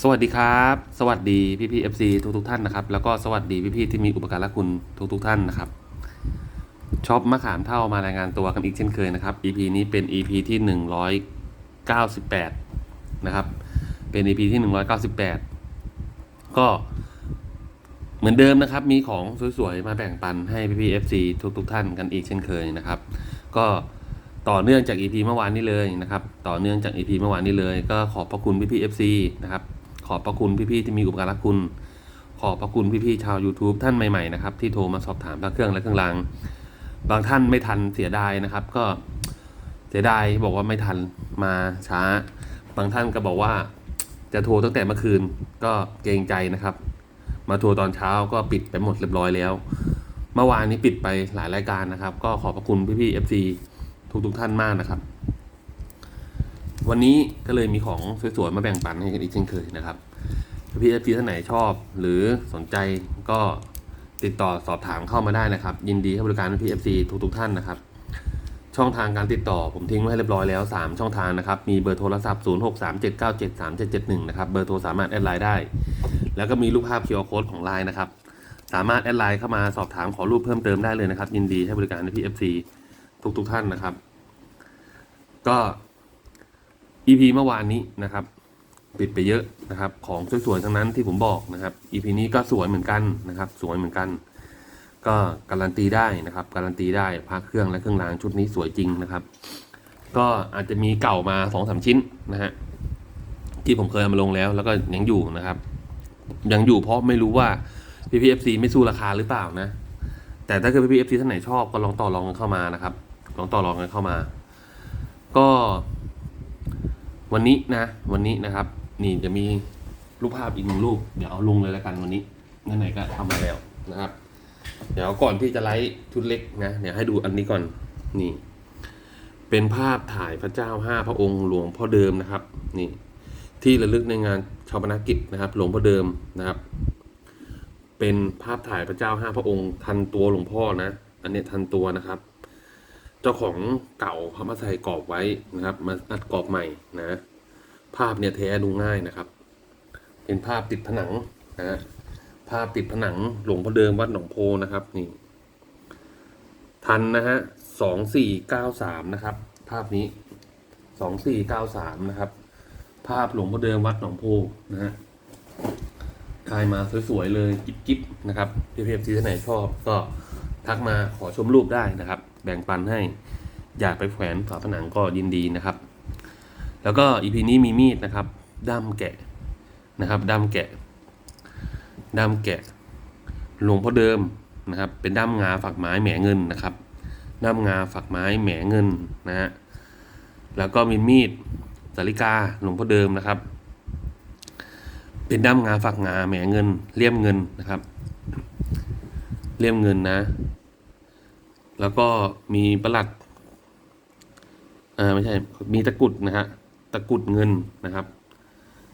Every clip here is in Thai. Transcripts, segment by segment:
สวัสดีครับ สวัสดีพี่พี่เอฟซีทุกทุกท่านนะครับ แล้วก็สวัสดีพี่พี่ที่มีอุปการะคุณทุกทุกท่านนะครับช็อปมะขามเท่ามารายงานตัวกันอีกเช่นเคยนะครับ EP นี้เป็น EP ที่หนึ่งร้อยเก้าสิบแปดนะครับ เป็น EP ที่หนึ่งร้อยเก้าสิบแปดก็เหมือนเดิมนะครับ มีของสวยๆ มาแบ่งปันให้พี่พี่เอฟซีทุกทุกๆท่านกันอีกเช่นเคยนะครับ ก็ต่อเนื่องจาก EP เมื่อวานนี้เลยนะครับ ต่อเนื่องจาก EP เมื่อวานนี้เลย ก็ขอบพระคุณพี่พี่เอฟซีนะครับ ขอบพระคุณพี่ๆที่มีอุปการะคุณ ขอบพระคุณพี่ๆชาว YouTube ท่านใหม่ๆนะครับที่โทรมาสอบถามพระเครื่องและเครื่องราง บางท่านไม่ทันเสียดายนะครับ ก็เสียดายบอกว่าไม่ทันมาช้า บางท่านก็บอกว่าจะโทรตั้งแต่เมื่อคืนก็เกรงใจนะครับ มาโทรตอนเช้าก็ปิดไปหมดเรียบร้อยแล้ว เมื่อวานนี้ปิดไปหลายรายการนะครับ ก็ขอบพระคุณพี่ๆ FC ทุกๆท่านมากนะครับ วันนี้ก็เลยมีของสวยๆมาแบ่งปันให้กันอีกเช่นเคยนะครับพี่เอฟซีท่านไหนชอบ หรือสนใจก็ติดต่อสอบถามเข้ามาได้นะครับ ยินดีให้บริการพี่เอฟซีทุกๆท่านนะครับ ช่องทางการติดต่อผมทิ้งไว้ให้เรียบร้อยแล้ว 3 ช่องทางนะครับ มีเบอร์โทรศัพท์ 0637973771 นะครับ เบอร์โทรสามารถแอดไลน์ได้ แล้วก็มีรูปภาพ QR Code ของไลน์นะครับ สามารถแอดไลน์เข้ามาสอบถามขอรูปเพิ่มเติมได้เลยนะครับ ยินดีให้บริการพี่เอฟซีทุกๆท่านนะครับ ก็ EP เมื่อวานนี้นะครับ ปิดไปเยอะนะครับ ของสวยๆทั้งนั้นที่ผมบอกนะครับ EP นี้ก็สวยเหมือนกันนะครับ สวยเหมือนกัน ก็การันตีได้นะครับ การันตีได้พระเครื่องและเครื่องรางชุดนี้สวยจริงนะครับ ก็อาจจะมีเก่ามาสองสามชิ้นนะฮะที่ผมเคยเอามาลงแล้ว แล้วก็ยังอยู่นะครับ ยังอยู่เพราะไม่รู้ว่าพี่พีเอฟซีไม่สู้ราคาหรือเปล่านะ แต่ถ้าเกิดพี่พีเอฟซีท่านไหนชอบก็ลองต่อรองกันเข้ามานะครับ ลองต่อรองกันเข้ามา ก็ วันนี้นะ วันนี้นะครับ นี่จะมีรูปภาพอีกหนึ่งรูป เดี๋ยวเอาลงเลยแล้วกันวันนี้นั่นไหนก็ทำมาแล้วนะครับ เดี๋ยวก่อนที่จะไลฟ์ชุดเล็กนะเดี๋ยวให้ดูอันนี้ก่อนนี่ เป็นภาพถ่ายพระเจ้าห้าพระองค์หลวงพ่อเดิมนะครับ นี่ ที่ระลึกในงานชาปนกิจนะครับ หลวงพ่อเดิมนะครับ เป็นภาพถ่ายพระเจ้าห้าพระองค์ ทันตัวหลวงพ่อนะ อันนี้ทันตัวนะครับ เจ้าของเก่าเขามาใส่กรอบไว้นะครับ มาอัดกรอบใหม่นะ ภาพเนี่ยแท้ดูง่ายนะครับ เป็นภาพติดผนังนะภาพติดผนังหลวงพ่อเดิมวัดหนองโพนะครับนี่ทันนะฮะสองสี่เก้าสามนะครับ ภาพนี้สองสี่เก้าสามนะครับ ภาพหลวงพ่อเดิมวัดหนองโพนะฮะถ่ายมาสวยๆเลยกิ๊บๆนะครับพี่เพฟที่ท่านไหนชอบก็ทักมาขอชมรูปได้นะครับ บ่งปันให้ อยากไปแขวนฝาผนังก็ยินดีนะครับ แล้วก็อีพีนี้มีมีดนะครับด้ามแกะนะครับด้ามแกะด้ามแกะหลวงพ่อเดิมนะครับ เป็นด้ามงาฝักไม้แหมเงินนะครับ ด้ามงาฝักไม้แหมเงินนะฮะแล้วก็มีมีดสาริกาหลวงพ่อเดิมนะครับ เป็นด้ามงาฝักงาแหมเงินเลี่ยมเงินนะครับ เลี่ยมเงินนะ แล้วก็มีประหลัดอ่าไม่ใช่ มีตะกุดนะฮะ ตะกุดเงินนะครับ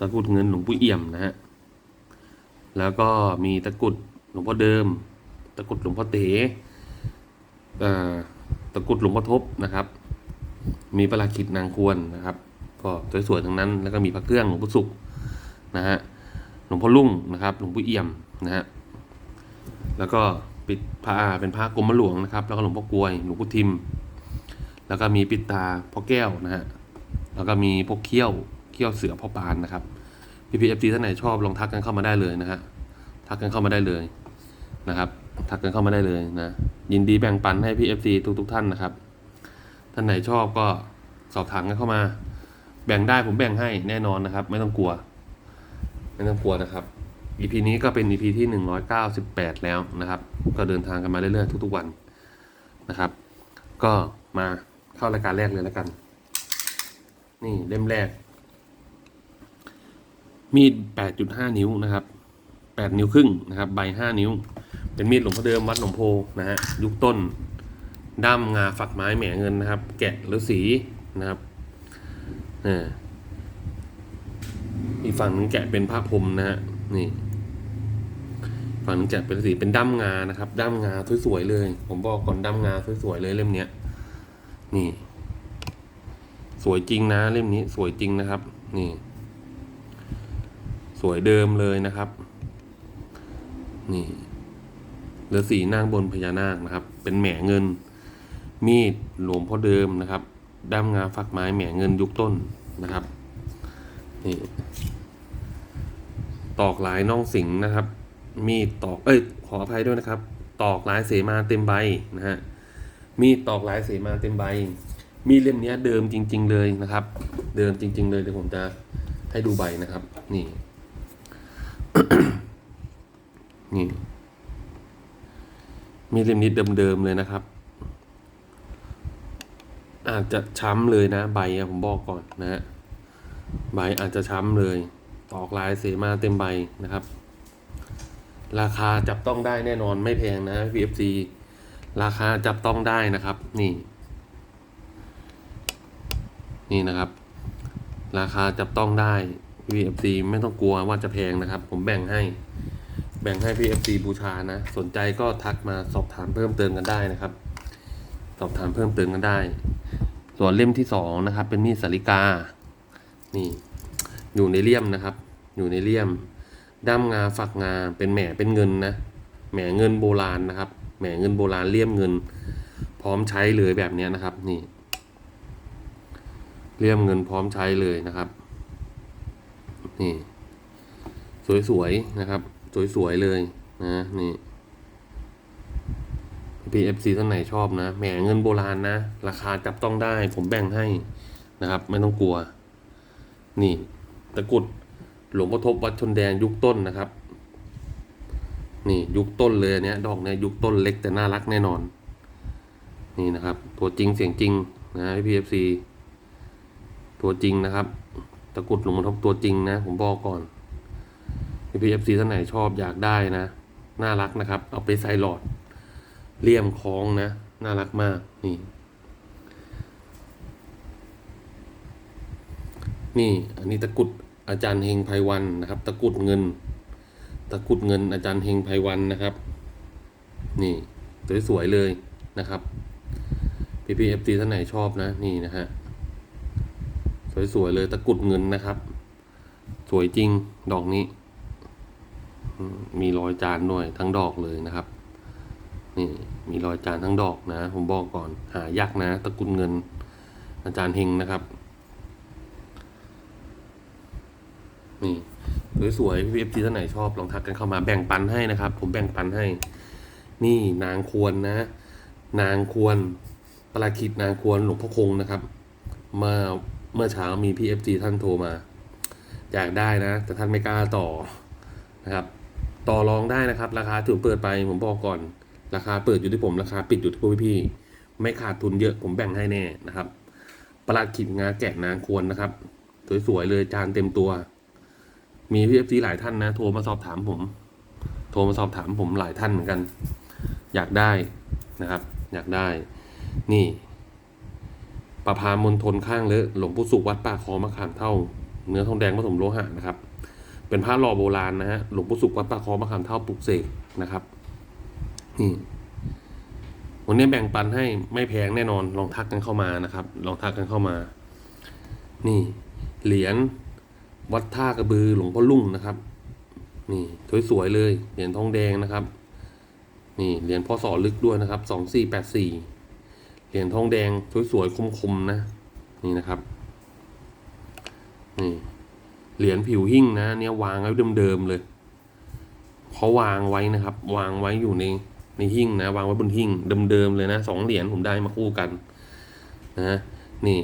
ตะกุดเงินหลวงปู่เอี่ยมนะฮะ แล้วก็มีตะกุดหลวงพ่อเดิม ตะกุดหลวงพ่อเต๋อ่าตะกุดหลวงพ่อทบนะครับ มีประหลัดขิดนางควรนะครับ ก็สวยๆทั้งนั้น แล้วก็มีพระเครื่องหลวงพ่อสุขนะฮะ หลวงพ่อลุ่งนะครับ หลวงปู่เอี่ยมนะฮะ แล้วก็ ปิดพระเป็นพระกรมหลวงนะครับ แล้วก็หลวงพ่อกลวยหลวงพ่อทิม แล้วก็มีปิดตาพ่อแก้วนะฮะแล้วก็มีพวกเขี้ยวเขี้ยวเสือพ่อปานนะครับพี่พีเอฟซีท่านไหนชอบลองทักกันเข้ามาได้เลยนะฮะทักกันเข้ามาได้เลยนะครับ ทักกันเข้ามาได้เลยนะยินดีแบ่งปันให้พี่เอฟซีทุกๆท่านนะครับ ท่านไหนชอบก็สอบถามกันเข้ามา แบ่งได้ผมแบ่งให้แน่นอนนะครับ ไม่ต้องกลัว ไม่ต้องกลัวนะครับ EP นี้ก็เป็น EP ที่ 198 แล้วนะครับ ก็เดินทางกันมาเรื่อยๆทุกๆวันนะครับ ก็มาเข้ารายการแรกเลยแล้วกัน นี่เล่มแรก มีด 8.5 นิ้วนะครับ 8 นิ้วครึ่งนะครับ ใบ 5 นิ้ว เป็นมีดหลวงพ่อเดิมวัดหนองโพนะฮะยุคต้นด้ามงาฝักไม้แหมเงินนะครับ แกะหรือสีนะครับอ่าอีกฝั่งหนึงแกะเป็นผ้าพรมนะฮะนี่ ฝั่งนึงแกะเป็นสีเป็นด้ามงานะครับ ด้ามงาสวยๆเลย ผมบอกก่อนด้ามงาสวยๆเลยเล่มเนี้ย นี่ สวยจริงนะเล่มนี้สวยจริงนะครับ นี่ สวยเดิมเลยนะครับ นี่ฤาษีนางบนพญานาคนะครับ เป็นแหมเงิน มีดหลวงพ่อเดิมนะครับ ด้ามงาฝักไม้แหมเงินยุคต้นนะครับ นี่ ตอกหลายน่องสิงนะครับ มีดตอก เอ้ย ขออภัยด้วยนะครับ ตอกหลายเสมาเต็มใบนะฮะ มีดตอกหลายเสมาเต็มใบ มีเล่มนี้เดิมจริง ๆ เลยนะครับ เดิมจริง ๆ เลยเดี๋ยวผมจะให้ดูใบนะครับ นี่ นี่ มีเล่มนี้เดิมๆเลยนะครับ อาจจะช้ำเลยนะใบอะผมบอกก่อนนะฮะ ใบอาจจะช้ำเลย ตอกลายเสมาเต็มใบนะครับ ราคาจับต้องได้แน่นอนไม่แพงนะ PFC ราคาจับต้องได้นะครับ นี่ นี่นะครับ ราคาจับต้องได้ PFC ไม่ต้องกลัวว่าจะแพงนะครับ ผมแบ่งให้ แบ่งให้ PFC บูชานะ สนใจก็ทักมาสอบถามเพิ่มเติมกันได้นะครับ สอบถามเพิ่มเติมกันได้ ส่วนเล่มที่สองนะครับ เป็นมีดสาริกา นี่ อยู่ในเลี่ยมนะครับ อยู่ในเลี่ยม ด้ามงาฝักงาเป็นแหมเป็นเงินนะแหมเงินโบราณนะครับแหมเงินโบราณเลี่ยมเงิน พร้อมใช้เลยแบบนี้นะครับนี่เลี่ยมเงินพร้อมใช้เลยนะครับนี่สวยๆนะครับ สวยๆเลยนะนี่ PFC ท่านไหนชอบนะแหมเงินโบราณนะ ราคาจับต้องได้ผมแบ่งให้นะครับ ไม่ต้องกลัว นี่ ตะกรุด หลวงพ่อทบวัดชนแดงยุคต้นนะครับ นี่ยุคต้นเลยเนี้ยดอกเนี้ยยุคต้นเล็กแต่น่ารักแน่นอน นี่นะครับ ตัวจริงเสียงจริงนะ PFC ตัวจริงนะครับตะกรุดหลวงพ่อทบตัวจริงนะ ผมบอกก่อน PFC ท่านไหนชอบอยากได้นะ น่ารักนะครับ เอาไปใส่หลอดเลี่ยมคล้องนะ น่ารักมากนี่นี่ อันนี้ตะกรุด อาจารย์เฮงไพวันนะครับ ตะกุดเงิน ตะกุดเงิน อาจารย์เฮงไพวันนะครับ นี่สวยๆเลยนะครับพีพีเอฟซีท่านไหนชอบนะนี่นะฮะสวยๆเลยตะกุดเงินนะครับ สวยจริงดอกนี้ มีรอยจานด้วยทั้งดอกเลยนะครับ นี่มีรอยจานทั้งดอกนะ ผมบอกก่อนหายากนะ ตะกุลเงิน อาจารย์เฮงนะครับ นี่สวยๆพี่เอฟซีท่านไหนชอบลองทักกันเข้ามาแบ่งปันให้นะครับ ผมแบ่งปันให้ นี่นางควรนะ นางควรประหลัดขิดนางควรหลวงพ่อคงนะครับเมื่อเมื่อเช้ามีพี่เอฟซีท่านโทรมา อยากได้นะ แต่ท่านไม่กล้าต่อนะครับ ต่อรองได้นะครับ ราคาถือเปิดไปผมบอกก่อน ราคาเปิดอยู่ที่ผมราคาปิดอยู่ที่พวกพี่ไม่ขาดทุนเยอะผมแบ่งให้แน่นะครับประหลัดขิดงาแกะนางควรนะครับ สวยๆเลยจานเต็มตัว มีพี่เอฟซีหลายท่านนะโทรมาสอบถามผม โทรมาสอบถามผมหลายท่านเหมือนกัน อยากได้นะครับ อยากได้ นี่ประพามณฑลข้างเลอะหลวงปู่สุวัดป่าคอมะขามเท่า เนื้อทองแดงผสมโลหะนะครับ เป็นผ้าหล่อโบราณนะฮะหลวงปู่สุวัดป่าคอมะขามเท่าปลุกเสกนะครับนี่วันนี้แบ่งปันให้ไม่แพงแน่นอนลองทักกันเข้ามานะครับ ลองทักกันเข้ามา นี่ เหรียญ วัดท่ากระบือหลวงพ่อลุ่งนะครับ นี่สวยๆเลยเหรียญทองแดงนะครับ นี่เหรียญพ่อสอลึกด้วยนะครับสองสี่แปดสี่เหรียญทองแดงสวยๆคมๆนะ นี่นะครับ นี่เหรียญผิวหิ้งนะเนี่ยวางไว้เดิมๆเลยเขาวางไว้นะครับ วางไว้อยู่ในในหิ้งนะ วางไว้บนหิ้งเดิมๆเลยนะสองเหรียญผมได้มาคู่กัน นะ นี่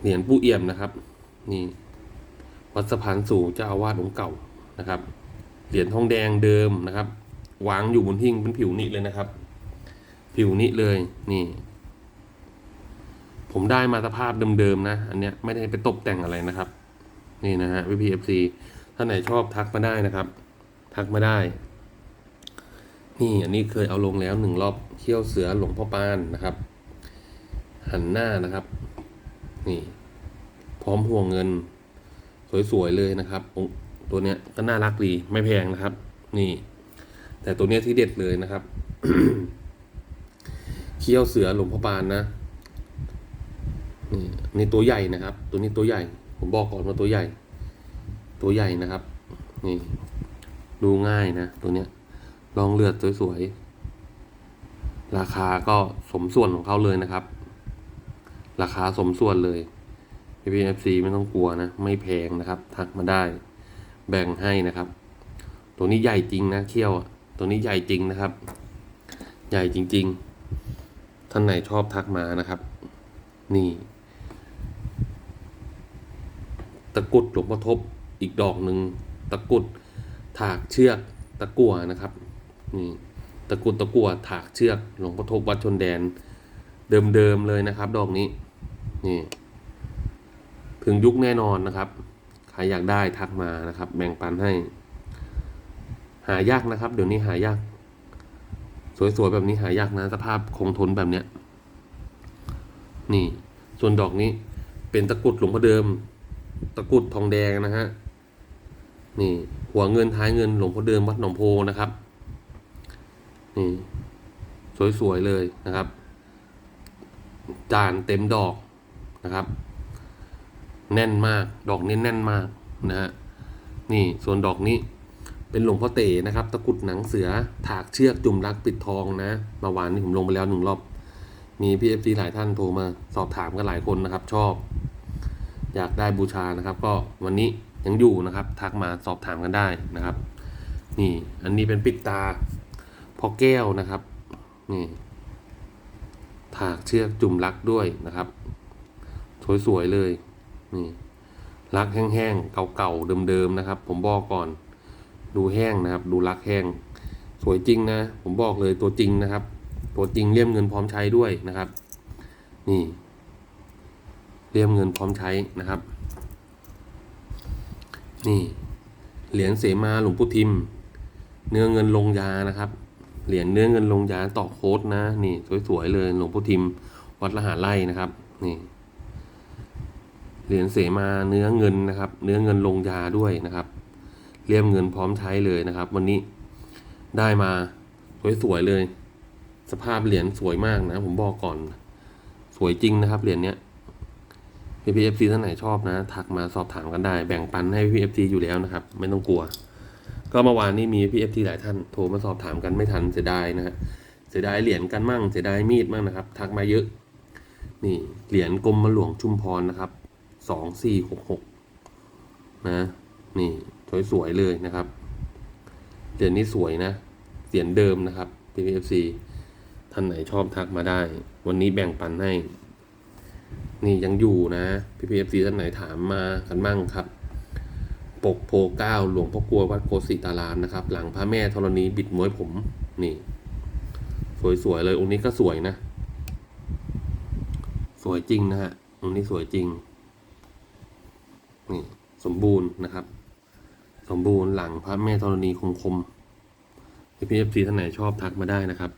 เหรียญผู้เอี่ยมนะครับ นี่ วัดสะพานสูงเจ้าอาวาสองค์เก่านะครับ เหรียญทองแดงเดิมนะครับวางอยู่บนหิ้งเป็นผิวนี้เลยนะครับ ผิวนี้เลยนี่ ผมได้มาสภาพเดิมๆนะ อันเนี้ยไม่ได้ไปตกแต่งอะไรนะครับ นี่นะฮะ VPFC ท่านไหนชอบทักมาได้นะครับ ทักมาได้ นี่อันนี้เคยเอาลงแล้วหนึ่งรอบเขี้ยวเสือหลวงพ่อปานนะครับ หันหน้านะครับ นี่ พร้อมห่วงเงิน สวยๆเลยนะครับ ตัวเนี้ยก็น่ารักดีไม่แพงนะครับ นี่ แต่ตัวเนี้ยที่เด็ดเลยนะครับเขี้ยวเสือหลวงพ่อปานนะนี่นี่ตัวใหญ่นะครับ ตัวนี้ตัวใหญ่ ผมบอกก่อนว่าตัวใหญ่ ตัวใหญ่นะครับ นี่ ดูง่ายนะตัวเนี้ยลองเลือดสวยๆราคาก็สมส่วนของเขาเลยนะครับ ราคาสมส่วนเลย PPFC ไม่ต้องกลัวนะ ไม่แพงนะครับ ทักมาได้ แบ่งให้นะครับ ตัวนี้ใหญ่จริงนะเขี้ยวตัวนี้ใหญ่จริงนะครับ ใหญ่จริง ๆ ท่านไหนชอบทักมานะครับ นี่ ตะกุดหลวงพ่อทบอีกดอกหนึ่งตะกุดถากเชือกตะกั่วนะครับ นี่ตะกุดตะกั่วถากเชือกหลวงพ่อทบวัดชนแดน เดิมๆเลยนะครับ ดอกนี้ นี่ ถึงยุคแน่นอนนะครับ ใครอยากได้ทักมานะครับ แบ่งปันให้ หายากนะครับ เดี๋ยวนี้หายาก สวยๆแบบนี้หายากนะสภาพคงทนแบบเนี้ย นี่ ส่วนดอกนี้ เป็นตะกุดหลวงพ่อเดิม ตะกุดทองแดงนะฮะนี่ หัวเงินท้ายเงินหลวงพ่อเดิมวัดหนองโพนะครับ นี่ สวยๆเลยนะครับ จานเต็มดอกนะครับ แน่นมาก ดอกนี้แน่นมากนะฮะนี่ส่วนดอกนี้เป็นหลวงพ่อเต๋นะครับ ตะกรุดหนังเสือถากเชือกจุ่มรักปิดทองนะมื่อวานนี้ผมลงไปแล้วหนึ่งรอบ มีพี่เอฟซีหลายท่านโทรมาสอบถามกันหลายคนนะครับ ชอบ อยากได้บูชานะครับ ก็วันนี้ยังอยู่นะครับ ทักมาสอบถามกันได้นะครับ นี่อันนี้เป็นปิดตาพอแก้วนะครับ นี่ถากเชือกจุ่มรักด้วยนะครับ สวยๆเลย นี่รักแห้งๆเก่าๆเดิมๆนะครับ ผมบอกก่อน ดูแห้งนะครับ ดูรักแห้ง สวยจริงนะ ผมบอกเลยตัวจริงนะครับ ตัวจริงเลี่ยมเงินพร้อมใช้ด้วยนะครับ นี่เลี่ยมเงินพร้อมใช้นะครับ นี่เหรียญเสมาหลวงปู่ทิม เนื้อเงินลงยานะครับ เหรียญเนื้อเงินลงยาต่อโค้ดนะ นี่สวยๆเลยหลวงปู่ทิม วัดละหาไร่นะครับ นี่ เหรียญเสมาเนื้อเงินนะครับ เนื้อเงินลงยาด้วยนะครับเลี่ยมเงินพร้อมใช้เลยนะครับ วันนี้ได้มาสวยๆเลย สภาพเหรียญสวยมากนะ ผมบอกก่อน สวยจริงนะครับเหรียญเนี้ย PPFC ท่านไหนชอบนะ ทักมาสอบถามกันได้ แบ่งปันให้ PPFC อยู่แล้วนะครับ ไม่ต้องกลัว ก็เมื่อวานนี้มี PPFC หลายท่านโทรมาสอบถามกันไม่ทันเสียดายนะฮะเสียดายเหรียญกันมั่งเสียดายมีดมั่งนะครับ ทักมาเยอะ นี่เหรียญกรมหลวงชุมพรนะครับ สองสี่หกหกนะนี่สวยๆเลยนะครับเหรียญนี้สวยนะเหรียญเดิมนะครับ PPFC ท่านไหนชอบทักมาได้ วันนี้แบ่งปันให้ นี่ยังอยู่นะ PPFC ท่านไหนถามมากันมั่งครับ ปกโพเก้าหลวงพ่อกลัววัดโคสิตารามนะครับ หลังพระแม่ธรณีบิดม้วยผม นี่ สวยๆเลยองค์นี้ก็สวยนะ สวยจริงนะฮะองค์นี้สวยจริง นี่สมบูรณ์นะครับ สมบูรณ์หลังพระแม่ธรณีคมคมพี่พีเอฟซีท่านไหนชอบทักมาได้นะครับ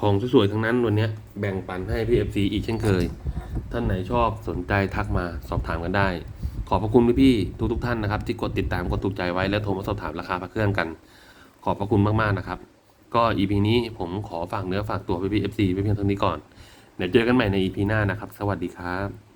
ของสวยๆทั้งนั้นวันนี้แบ่งปันให้พี่เอฟซีอีกเช่นเคย ท่านไหนชอบสนใจทักมาสอบถามกันได้ ขอบพระคุณพี่ๆทุกๆท่านนะครับ ที่กดติดตามกดถูกใจไว้และโทรมาสอบถามราคาพระเครื่องกัน ขอบพระคุณมากๆนะครับ ก็อีพีนี้ผมขอฝากเนื้อฝากตัวพี่พีเอฟซีไปเพียงเท่านี้ก่อนเดี๋ยวเจอกันใหม่ในอีพีหน้านะครับ สวัสดีครับ